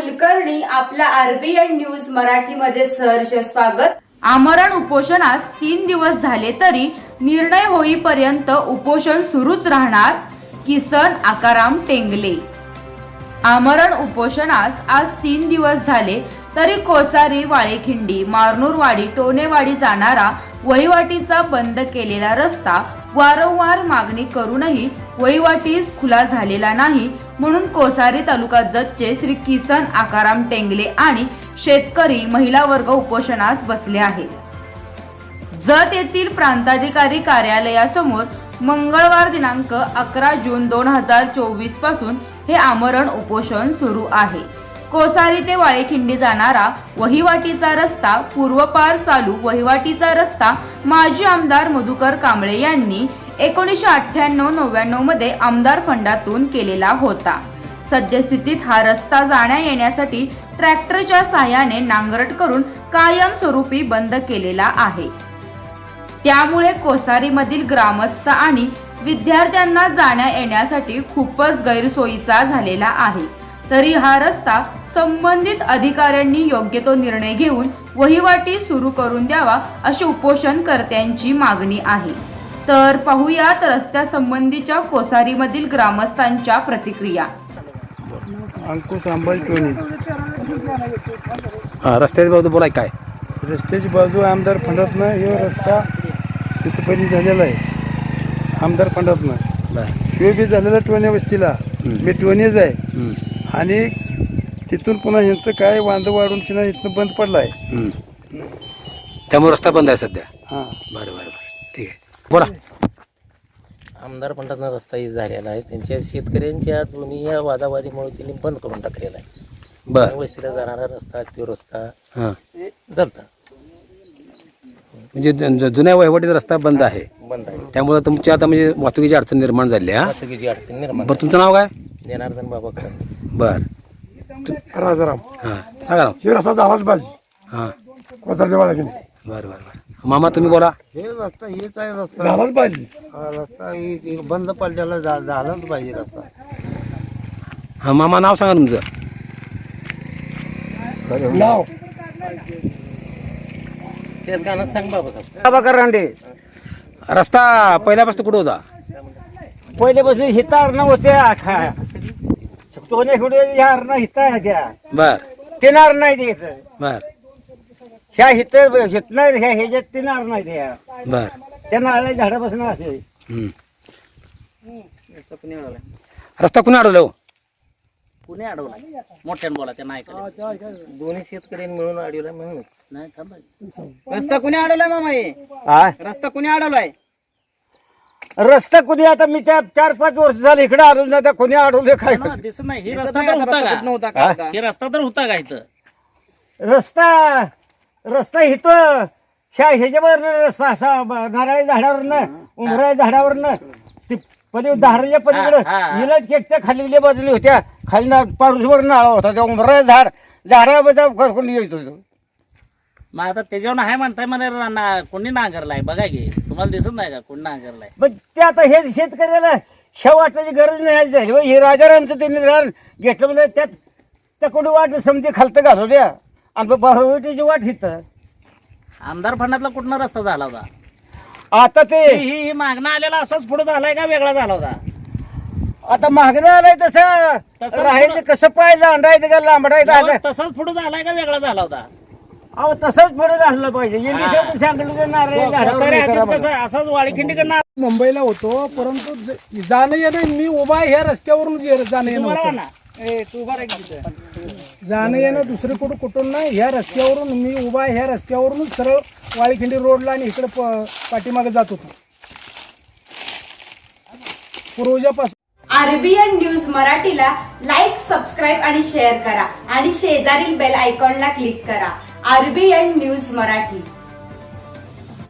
कुलकर्णी आपल्या RBN news मराठीमध्ये सहर्ष स्वागत. आमरण उपोषणास तीन दिवस झाले तरी निर्णय होईपर्यंत उपोषण सुरूच राहणार किसन आकाराम टेंगले. आमरण उपोषणास आज तीन दिवस झाले तरी कोसारी वाळेखिंडी मारनूरवाडी टोनेवाडी जाणारा वहिवाटीचा बंद केलेला रस्ता वारंवार मागणी करूनही वहिवाटीस खुला झालेला नाही म्हणून कोसारी तालुका जतचे श्री किसन आकाराम टेंगले आणि शेतकरी महिला वर्ग उपोषणास बसले आहेत. जत येथील प्रांताधिकारी कार्यालयासमोर मंगळवार दिनांक अकरा जून दोन हजार चोवीसपासून हे आमरण उपोषण सुरू आहे. कोसारी ते वाळेखिंडी जाणारा वहिवाटीचा रस्ता पूर्वपार चालू वहिवाटीचा रस्ता माजी आमदार मधुकर कांबळे यांनी एकोणीसशे अठ्ठ्याण्णव नव्याण्णवमध्ये आमदार फंडातून केलेला होता. सद्यस्थितीत हा रस्ता जाण्या येण्यासाठी ट्रॅक्टरच्या सहाय्याने नांगरट करून कायमस्वरूपी बंद केलेला आहे. त्यामुळे कोसारीमधील ग्रामस्थ आणि विद्यार्थ्यांना जाण्या येण्यासाठी खूपच गैरसोयीचा झालेला आहे. तरी हा रस्ता संबंधित अधिकाऱ्यांनी योग्य तो निर्णय घेऊन वहिवाटी सुरू करून द्यावा अशी उपोषणकर्त्यांची मागणी आहे. तर पाहुयात रस्त्यासंबंधीच्या कोसारीमधील ग्रामस्थांच्या प्रतिक्रिया. अंकुश हा रस्त्याच्या बाजू बोलाय काय? रस्त्याची बाजू आमदार फंडातनं हे रस्ता तिथपर्यंत झालेला आहे. आमदार फंडातनं बर शिव बी झालेला वस्तीला. मी टोनेच आहे. आणि तिथून पुन्हा ह्यांचं काय वांद वाढून शिना इथनं बंद पडला आहे हम्म. त्यामुळे रस्ता बंद आहे सध्या? हां. बरं बरं बरं. ठीक आहे. बोला. आमदार पंढरनाथ रस्ताही झालेला आहे. त्यांच्या शेतकऱ्यांच्या दोन्ही या वादावादीमुळे त्यांनी बंद करून टाकलेला आहे. बर. वस्तीला जाणारा रस्ता तो रस्ता हां. चालता म्हणजे ज- ज- जुन्या वहिवाटीचा रस्ता बंद आहे. बंद आहे. त्यामुळे तुमच्या आता म्हणजे वाहतुकीची अडचण निर्माण झाली आहे हा? वाहतुकीची अडचण निर्माण बरं तुमचं नाव काय? जनार्दन बाबा खरे बर. राजाराम. हां सांगा ना. हे रस्ता झालाच पाहिजे. हां. कोतारच्या बाळा की बरं बरं बरं. मामा तुम्ही बोला. हे रस्ता हेच आहे रस्ता. झालाच पाहिजे. हा रस्ता हे- हे बंद पडलेला झा- झालाच पाहिजे रस्ता. हां मामा नाव सांगा तुमचं. नाव. सांग बाबा साहेब. बाबा करांडे रस्ता पहिल्यापासून कुठं होता? पहिले बसून हितार न कोणी कुठे ह्यार न हिता त्या. बर. तिनार नाही ते इथं. बर. ह्या हित हित नाही ह्या ह्याच्यात तिनार नाही त्या. बर. त्या नारळा झाडापासून असे. हम्म. रस्ता कुणी अडवला? हो? कुणी अडवला? मोठ्यानं बोला त्या नायकाला. दोन्ही शेतकऱ्यांनी मिळून अडवला म्हणून. नाही थांबा. रस्ता कुणी अडवलाय मामा हे हा? रस्ता कुणी अडवलाय? रस्ता कुणी आता मी त्या चार पाच वर्ष झाले इकडे आलो ना त्या कोणी अडवले काय दिसत नाही. हे दिसत रस्ता नाही तर आता होता रस्ता का? होता काय होता? हे रस्ता तर होता का इथं? रस्ता रस्ता इथं ह्या ह्याच्यावर रस्ता असा ब- नारळी झाडावरनं उमरा झाडावरनं ती पली दाराच्या पलीकडे हा, हा. केक त्या खाली बाजूला होत्या. खाली ना पारूसवर नाळा होता त्या उमरा झाड झाडावर करकून येत होतो मग आता त्याच्यावर आहे म्हणताय मला ना कोणी नांगरलाय? बघा की. तुम्हाला दिसत नाही का? कोणी नांगरलाय? पण ते आता हे शेतकऱ्याला शेव वाटायची गरज नाही झाली. हे राजारामचं त्यांनी रान घेतलं म्हणजे त्यात त्या कोणी वाट समजे खालतं घालवल्या आणि बाहुटीची वाट हिथं आमदार फंडातला कुठला रस्ता झाला होता? आता ते ही ही मागणं आलेला असाच पुढे झालाय का वेगळा झाला होता? आता मागणं आलंय तसं. तसं राहायचं कसं पाहिजे अंडायचं का लांबडायचं? तसाच पुढे झालाय का वेगळा झाला होता? अहो तसंच पुढे घाललं पाहिजे. सांगितलं तर नारळ झाडावर कोसारी हे हातीत. कसं असाच वाळीखिंडीकडनं मुंबईला होतो परंतु ज- जाणं येणं मी उभा आहे ह्या ये- जाणं येणं तुम्हाला होतं. ना ए तू बरं जाणं येणं दुसरं कुठं कुठून नाही. ह्या रस्त्यावरून मी उभा आहे ह्या रस्त्यावरूनच सरळ वाळीखिंडी रोडला आणि इकडे पाठीमागे जात होतो. पूर्वजापासून आरबीएन न्यूज मराठीला लाईक सबस्क्राईब आणि शेअर करा. आणि शेजारील बेल आयकॉनला क्लिक करा. RBN news Marathi.